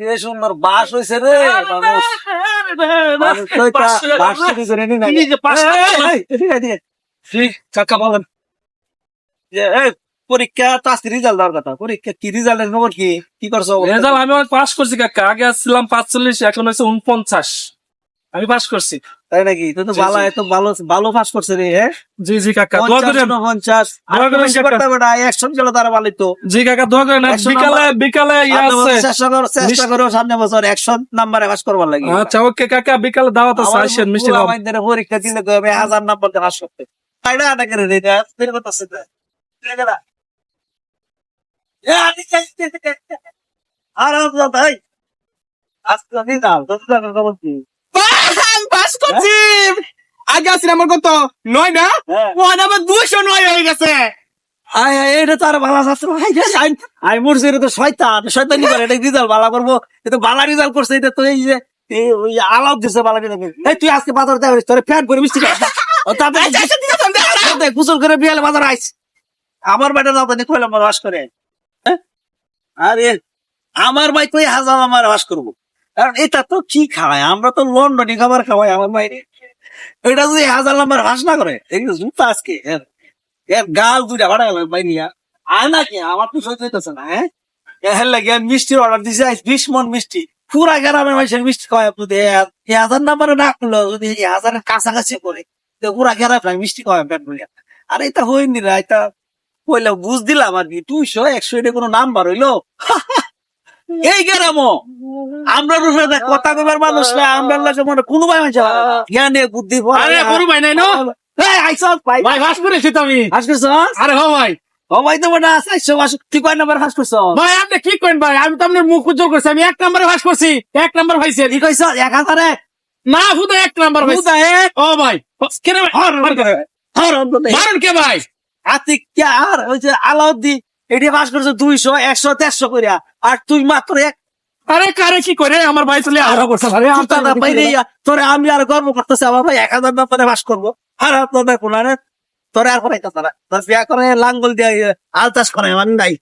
কি সুন্দর বাস হয়েছে রে? মানুষ। বাস করে নি কাকা বলেন। পরীক্ষা তাস রেজাল্ট দেওয়ার কথা। পরীক্ষা কি রেজাল্টের খবর কি? কি করছ? রেজাল্ট আমি পাস করছি কাকা। আগে আসছিলাম পাঁচচল্লিশ এখন হয়েছে উনপঞ্চাশ আমি পাস করছি। তাই নাকি? তুই তো ভালো এত ভালো ভালো পাস করছে রে হ্যাঁ? জি জি কাকা দোয়া করেন। পঞ্চাশ আর দোয়া করেন কাকা। না একশন গেলে তারা ভালো তো জি কাকা দোয়া করেন। বিকালে বিকালে ইয়ে সামনে আছে। চেষ্টা করো চেষ্টা করো সামনে বছর একশো নাম্বারে পাস করবার লাগে। আচ্ছা ওকে কাকা বিকালে দাওয়াত আছে আসেন মিষ্টি খাওয়াবো। আমাদের পরীক্ষা দিলে তো হবে হাজার নাম্বার দিয়ে পাস করতে। তাই না না করে না দেখে না? এ আমি চাই। আর আমরা তাই? আজকে আমি দাও তো দাও খবর কি আমি পাস করছি। আগে আসলে আমার কত? নয় না? হ্যাঁ। ও আমার দুশো নয় হয়ে গেছে। আয় আয় এটা তো আর ভালো ছাত্র ভাই আই মরছি এটা তো শয়তান। শয়তানি করে এটা রেজাল্ট ভালো করব। এটা রেজাল্ট করছে এটা তো এই যে এই ওই আলাপ দিছে ভালো রেজাল্ট এই তুই আজকে বাজার দেয় তোর ফ্যান করে মিষ্টি তাতে গোসল করে বিয়ালে বাজার আইস। আমার বাড়িতে দাও কইলাম বাস করে। হ্যাঁ? আরে আমার ভাই তুই হাজার আমার বাস করব? কারণ এটা তো কি খাওয়ায়? আমরা তো লন্ডনে খাবার খাওয়াই, আমার বাইরে এটা যদি হাজার নাম্বার হাস না করে জুতা আজকে, এর গাল দুইটা ভাড়া গেল বাইনিয়া আর নাকি আমার তো সহ্য হইতেছে না হ্যাঁ? মন মিষ্টি। পুরা মিষ্টি এই হাজার নাম্বারে না যদি হাজারের কাছাকাছি করে মিষ্টি হইনি না বুঝ কি একশো, এটা কোনো নাম্বার হইল? এই গ্রামও আমরা কথা কবার মানুষ না আমরা লাগে মনে কোনো ভাই মানুষ জ্ঞানে বুদ্ধি আরে গরু ভাই নাই না এই ভাই ভাই করেছি তো আমি হাস করছস আরে হো ভাই ও ভাই তো আইসো তুই কয় নাম্বার হাস করছস ভাই আপনি কি করেন ভাই আমি তো আপনার মুখ উজ্জ্বল করছি আমি এক নাম্বারে পাস করছি এক নাম্বার পাইছি কি কইছ এক হাজারে না শুধু এক নাম্বার পাইছি বুঝা হে ও ভাই কেন ভাই হর হর হর মারুন কে ভাই আতিক কে আর ওই যে আলাউদ্দি এটি পাস করছে দুইশো একশো দেড়শো করিয়া আর তুই মাত্র এক আরে কারে কি করে? আমার ভাই চলে আরও করছে তোরে আমি আর গর্ব করতেছি আমার ভাই এক হাজার ব্যাপারে বাস করব। আর আপনার কোন তোরে আর করাইতেছে না। তোর বিয়া করে লাঙ্গল দিয়ে আলতাস করে মানে নাই।